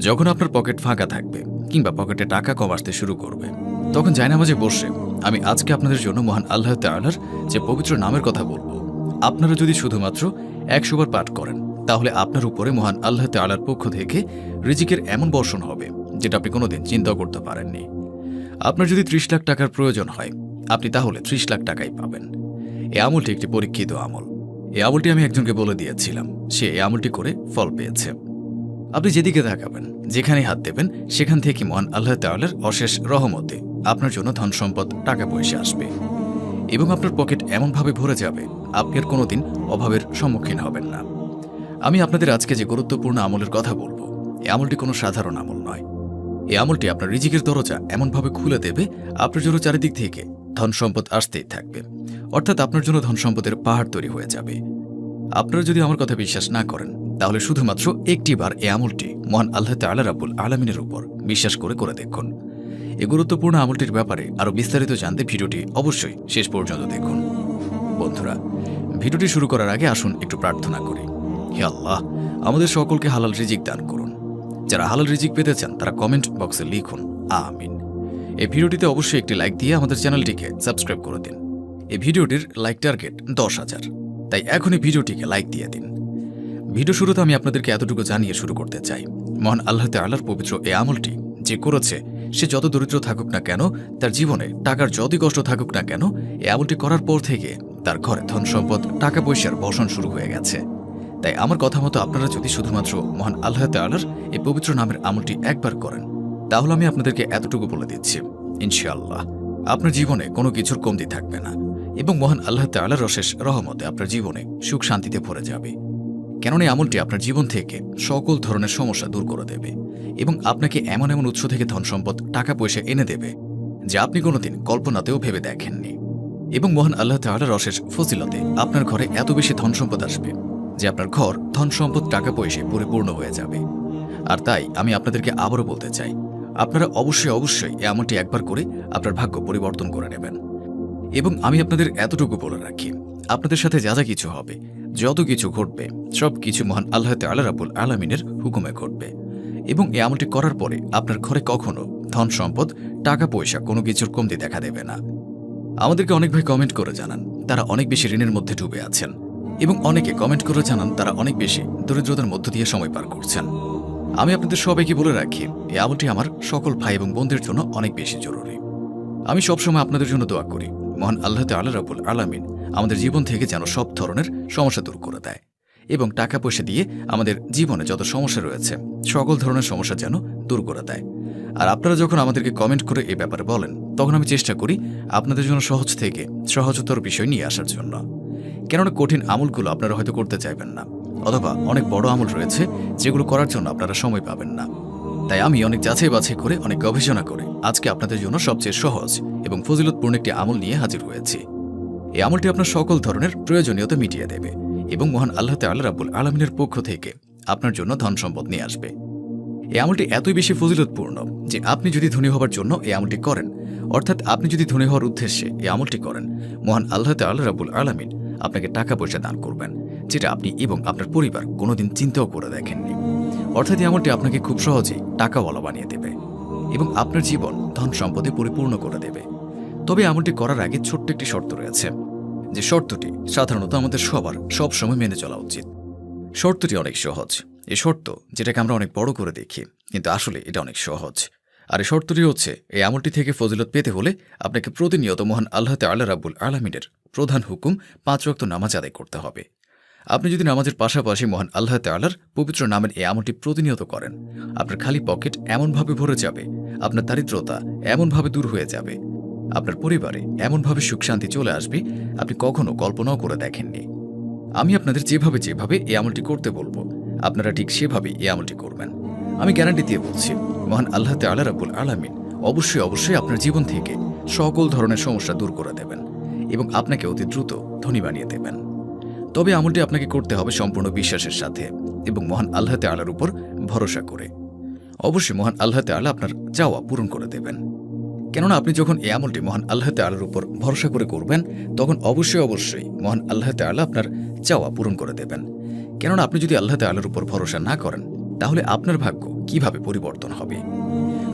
যখন আপনার পকেট ফাঁকা থাকবে কিংবা পকেটে টাকা কম আসতে শুরু করবে, তখন জায়নামাজে বসে আমি আজকে আপনাদের জন্য মহান আল্লাহ তাআলার যে পবিত্র নামের কথা বলব। আপনারা যদি শুধুমাত্র একশোবার পাঠ করেন, তাহলে আপনার উপরে মহান আল্লাহ তাআলার পক্ষ থেকে রিজিকের এমন বর্ষণ হবে যেটা আপনি কোনোদিন চিন্তা করতে পারেননি। আপনার যদি ত্রিশ লাখ টাকার প্রয়োজন হয়, আপনি তাহলে ত্রিশ লাখ টাকাই পাবেন। এই আমলটি একটি পরীক্ষিত আমল। এই আমলটি আমি একজনকে বলে দিয়েছিলাম, সে এই আমলটি করে ফল পেয়েছে। আপনি যেদিকে তাকাবেন যেখানে হাত দেবেন, সেখান থেকে মহান আল্লাহ তাআলার অশেষ রহমতে আপনার জন্য ধন সম্পদ, টাকা পয়সা আসবে। এবং আপনার পকেট এমনভাবে ভরে যাবে, আপনি আর কোনোদিন অভাবের সম্মুখীন হবেন না। আমি আপনাদের আজকে যে গুরুত্বপূর্ণ আমলের কথা বলব এই আমলটি কোনো সাধারণ আমল নয়। এই আমলটি আপনার রিজিকের দরজা এমনভাবে খুলে দেবে, আপনার জন্য চারিদিক থেকে ধন সম্পদ আসতেই থাকবে। অর্থাৎ আপনার জন্য ধন সম্পদের পাহাড় তৈরি হয়ে যাবে। আপনারা যদি আমার কথা বিশ্বাস না করেন তাহলে শুধুমাত্র একটিবার এ আমলটি মহান আল্লাহ তাল্লাহ রাবুল আলমিনের উপর বিশ্বাস করে করে দেখুন। এ গুরুত্বপূর্ণ আমলটির ব্যাপারে আরও বিস্তারিত জানতে ভিডিওটি অবশ্যই শেষ পর্যন্ত দেখুন। বন্ধুরা, ভিডিওটি শুরু করার আগে আসুন একটু প্রার্থনা করি। হে আল্লাহ, আমাদের সকলকে হালাল রিজিক দান করুন। যারা হালাল রিজিক পেতে চান, তারা কমেন্ট বক্সে লিখুন, আমিন। এই ভিডিওটিতে অবশ্যই একটি লাইক দিয়ে আমাদের চ্যানেলটিকে সাবস্ক্রাইব করে দিন। এই ভিডিওটির লাইক টার্গেট দশ হাজার। তাই এখনই ভিডিওটিকে লাইক দিয়ে দিন। ভিডিও শুরুতে আমি আপনাদেরকে এতটুকু জানিয়ে শুরু করতে চাই। মহান আল্লাহ তাল্লাহর পবিত্র এই আমলটি যে করেছে, সে যত দরিদ্র থাকুক না কেন, তার জীবনে টাকার যতই কষ্ট থাকুক না কেন, এই আমলটি করার পর থেকে তার ঘরে ধন সম্পদ, টাকা পয়সার বসন শুরু হয়ে গেছে। তাই আমার কথা মতো আপনারা যদি শুধুমাত্র মহান আল্লাহ তাল্লাহর এই পবিত্র নামের আমলটি একবার করেন, তাহলে আমি আপনাদেরকে এতটুকু বলে দিচ্ছি, ইনশাআল্লাহ আপনার জীবনে কোনো কিছুর কমতি থাকবে না এবং মহান আল্লাহ তাল্লাহর অশেষ রহমতে আপনার জীবনে সুখ শান্তিতে ভরে যাবে। কেননা এই আমলটি আপনার জীবন থেকে সকল ধরনের সমস্যা দূর করে দেবে এবং আপনাকে এমন এমন উৎস থেকে ধন সম্পদ টাকা পয়সা এনে দেবে যা আপনি কোনোদিন কল্পনাতেও ভেবে দেখেননি। এবং মহান আল্লাহ তাআলার অশেষ ফজিলতে আপনার ঘরে এত বেশি ধন সম্পদ আসবে যে আপনার ঘর ধন সম্পদ টাকা পয়সায় পরিপূর্ণ হয়ে যাবে। আর তাই আমি আপনাদেরকে আবারও বলতে চাই, আপনারা অবশ্যই অবশ্যই এই আমলটি একবার করে আপনার ভাগ্য পরিবর্তন করে নেবেন। এবং আমি আপনাদের এতটুকু বলে রাখি, আপনাদের সাথে যা যা কিছু হবে যত কিছু ঘটবে, সব কিছু মহান আল্লাহ তাল্লাহ রাবুল আলমিনের হুকুমে ঘটবে। এবং এ আমলটি করার পরে আপনার ঘরে কখনো ধন সম্পদ, টাকা পয়সা কোনো কিছুর কমতি দেখা দেবে না। আমাদেরকে অনেক ভাই কমেন্ট করে জানান, তারা অনেক বেশি ঋণের মধ্যে ডুবে আছেন। এবং অনেকে কমেন্ট করে জানান, তারা অনেক বেশি দরিদ্রতার মধ্য দিয়ে সময় পার করছেন। আমি আপনাদের সবাইকে বলে রাখি, এই আমলটি আমার সকল ভাই এবং বোনদের জন্য অনেক বেশি জরুরি। আমি সবসময় আপনাদের জন্য দোয়া করি মহান আল্লাহ তাল্লাহ রাবুল আলামিন আমাদের জীবন থেকে যেন সব ধরনের সমস্যা দূর করে দেয় এবং টাকা পয়সা দিয়ে আমাদের জীবনে যত সমস্যা রয়েছে, সকল ধরনের সমস্যা যেন দূর করে দেয়। আর আপনারা যখন আমাদেরকে কমেন্ট করে এ ব্যাপারে বলেন, তখন আমি চেষ্টা করি আপনাদের জন্য সহজ থেকে সহজতর বিষয় নিয়ে আসার জন্য। কেননা কঠিন আমলগুলো আপনারা হয়তো করতে চাইবেন না, অথবা অনেক বড় আমল রয়েছে যেগুলো করার জন্য আপনারা সময় পাবেন না। তাই আমি অনেক যাচাই বাছাই করে অনেক গবেষণা করে। আজকে আপনাদের জন্য সবচেয়ে সহজ এবং ফজিলতপূর্ণ একটি আমল নিয়ে হাজির হয়েছি। এই আমলটি আপনার সকল ধরনের প্রয়োজনীয়তা মিটিয়ে দেবে এবং মহান আল্লাহ তাল্লাহ রাবুল আলমিনের পক্ষ থেকে আপনার জন্য ধন সম্পদ নিয়ে আসবে। এই আমলটি এতই বেশি ফজিলতপূর্ণ যে আপনি যদি ধনী হবার জন্য এই আমলটি করেন, অর্থাৎ আপনি যদি ধনী হওয়ার উদ্দেশ্যে এই আমলটি করেন, মহান আল্লাহ তাল্লাহ রাবুল আলমিন আপনাকে টাকা পয়সা দান করবেন, যেটা আপনি এবং আপনার পরিবার কোনোদিন চিন্তাও করে দেখেননি। অর্থাৎ এই আমলটি আপনাকে খুব সহজেই টাকাওয়ালা বানিয়ে দেবে এবং আপনার জীবন ধন সম্পদে পরিপূর্ণ করে দেবে। তবে আমলটি করার আগে ছোট্ট একটি শর্ত রয়েছে, যে শর্তটি সাধারণত আমাদের সবার সব সময় মেনে চলা উচিত। শর্তটি অনেক সহজ। এ শর্ত, যেটাকে আমরা অনেক বড় করে দেখি, কিন্তু আসলে এটা অনেক সহজ। আর এই শর্তটি হচ্ছে, এই আমলটি থেকে ফজিলত পেতে হলে আপনাকে প্রতিনিয়ত মহান আল্লাহ আল্লাহ রাবুল আলমিনের প্রধান হুকুম পাঁচ রক্ত নামাজ আদায় করতে হবে। আপনি যদি নামাজের পাশাপাশি মহান আল্লাহ তাল্লার পবিত্র নামের এই আমলটি প্রতিনিয়ত করেন, আপনার খালি পকেট এমনভাবে ভরে যাবে, আপনার দারিদ্রতা এমনভাবে দূর হয়ে যাবে, আপনার পরিবারে এমনভাবে সুখ শান্তি চলে আসবে, আপনি কখনো কল্পনাও করে দেখেননি। আমি আপনাদের যেভাবে যেভাবে এই আমলটি করতে বলব, আপনারা ঠিক সেভাবেই এই আমলটি করবেন। আমি গ্যারান্টি দিয়ে বলছি, মহান আল্লাহ তাল্লাহ রাবুল আলমিন অবশ্যই অবশ্যই আপনার জীবন থেকে সকল ধরনের সমস্যা দূর করে দেবেন এবং আপনাকে অতি দ্রুত ধনী বানিয়ে দেবেন। তবে আমলটি আপনাকে করতে হবে সম্পূর্ণ বিশ্বাসের সাথে এবং মহান আল্লাহ আলার উপর ভরসা করে। অবশ্যই মহান আল্লাহ তাল্লাহ আপনার চাওয়া পূরণ করে দেবেন। কেননা আপনি যখন এই আমলটি মহান আল্লাহ তাল্লার উপর ভরসা করে করবেন, তখন অবশ্যই অবশ্যই মহান আল্লাহ তাল্লাহ আপনার চাওয়া পূরণ করে দেবেন। কেননা আপনি যদি আল্লাহ তাল্লার উপর ভরসা না করেন, তাহলে আপনার ভাগ্য কীভাবে পরিবর্তন হবে?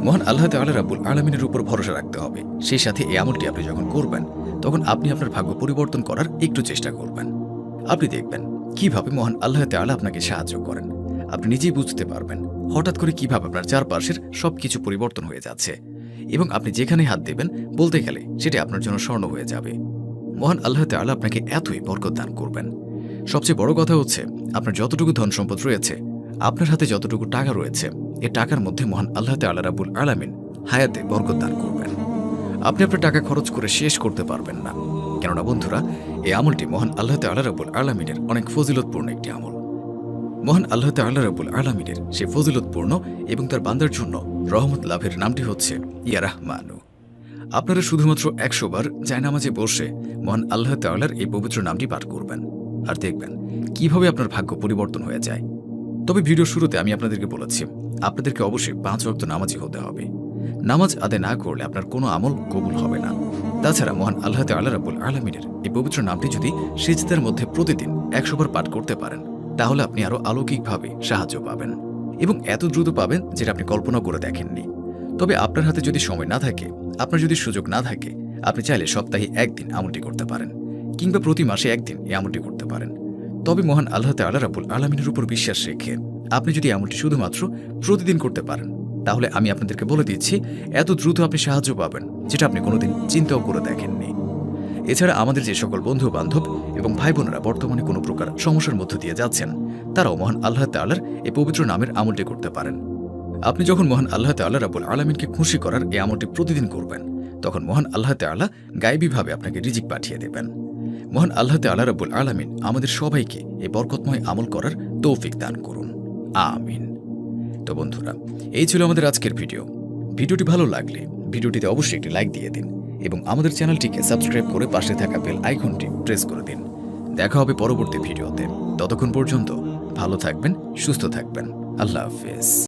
মহান আল্লাহ তাআলা রাব্বুল আলমিনের উপর ভরসা রাখতে হবে। সেই সাথে এই আমলটি আপনি যখন করবেন, তখন আপনি আপনার ভাগ্য পরিবর্তন করার একটু চেষ্টা করবেন। আপনি দেখবেন কীভাবে মহান আল্লাহ তাআলা আপনাকে সাহায্য করেন। আপনি নিজেই বুঝতে পারবেন হঠাৎ করে কীভাবে আপনার চারপাশের সবকিছু পরিবর্তন হয়ে যাচ্ছে এবং আপনি যেখানে হাত দেবেন বলতে গেলে সেটি আপনার জন্য স্বর্ণ হয়ে যাবে। মহান আল্লাহ তাআলা আপনাকে এতই বরকত দান করবেন। সবচেয়ে বড় কথা হচ্ছে আপনার যতটুকু ধন সম্পদ রয়েছে, আপনার হাতে যতটুকু টাকা রয়েছে, এ টাকার মধ্যে মহান আল্লাহ তাআলা রাবুল আলামিন হায়াতে বরকত দান করবেন। আপনি আপনার টাকা খরচ করে শেষ করতে পারবেন না। কেননা বন্ধুরা এই আমলটি মহান আল্লাহ তাআলা রাবুল আলামিনের অনেক ফজিলতপূর্ণ একটি আমল। মহান আল্লাহ তাআলা রাবুল আলামিনের সে ফজিলতপূর্ণ এবং তার বান্দার জন্য রহমত লাভের নামটি হচ্ছে ইয়া রাহমানু। আপনারা শুধুমাত্র একশো বার জায়নামাজে বসে মহান আল্লাহ তাআলার এই পবিত্র নামটি পাঠ করবেন আর দেখবেন কীভাবে আপনার ভাগ্য পরিবর্তন হয়ে যায়। তবে ভিডিও শুরুতে আমি আপনাদেরকে বলেছি, আপনাদেরকে অবশ্যই পাঁচ ওয়াক্ত নামাজি হতে হবে। নামাজ আদায় না করলে আপনার কোনো আমল কবুল হবে না। তাছাড়া মহান আল্লাহ তাআলা রাব্বুল আলামিনের এই পবিত্র নামটি যদি সিজদার মধ্যে প্রতিদিন একশো বার পাঠ করতে পারেন, তাহলে আপনি আরও আলৌকিকভাবে সাহায্য পাবেন এবং এত দ্রুত পাবেন যেটা আপনি কল্পনা করে দেখেননি। তবে আপনার হাতে যদি সময় না থাকে, আপনার যদি সুযোগ না থাকে, আপনি চাইলে সপ্তাহে একদিন আমলটি করতে পারেন কিংবা প্রতি মাসে একদিন এই আমলটি করতে পারেন। তবে মহান আল্লাহ তাআলা রাব্বুল আলামিনের উপর বিশ্বাস রেখে আপনি যদি আমলটি শুধুমাত্র প্রতিদিন করতে পারেন তাহলে আমি আপনাদেরকে বলে দিচ্ছি, এত দ্রুত আপনি সাহায্য পাবেন, যেটা আপনি কোনোদিন চিন্তাও করে দেখেননি। এছাড়া আমাদের যে সকল বন্ধু বান্ধব এবং ভাই বোনেরা বর্তমানে কোনো প্রকার সমস্যার মধ্য দিয়ে যাচ্ছেন, তারাও মহান আল্লাহ তাআলার এই পবিত্র নামের আমলটি করতে পারেন। আপনি যখন মহান আল্লাহ তাআলা রাব্বুল আলামিনকে খুশি করার এই আমলটি প্রতিদিন করবেন, তখন মহান আল্লাহ তাআলা গায়েবীভাবে আপনাকে রিজিক পাঠিয়ে দেবেন। মহান আল্লাহ তাআলা রাব্বুল আলামিন আমাদের সবাইকে এই বরকতময় আমল করার তৌফিক দান করুন। আমিন। তো বন্ধুরা, এই ছিল আমাদের আজকের ভিডিও। ভিডিওটি ভালো লাগলে ভিডিওটিতে অবশ্যই একটি লাইক দিয়ে দিন এবং আমাদের চ্যানেলটিকে সাবস্ক্রাইব করে পাশে থাকা বেল আইকনটি প্রেস করে দিন। দেখা হবে পরবর্তী ভিডিওতে। ততক্ষণ পর্যন্ত ভালো থাকবেন, সুস্থ থাকবেন। আল্লাহ হাফেজ।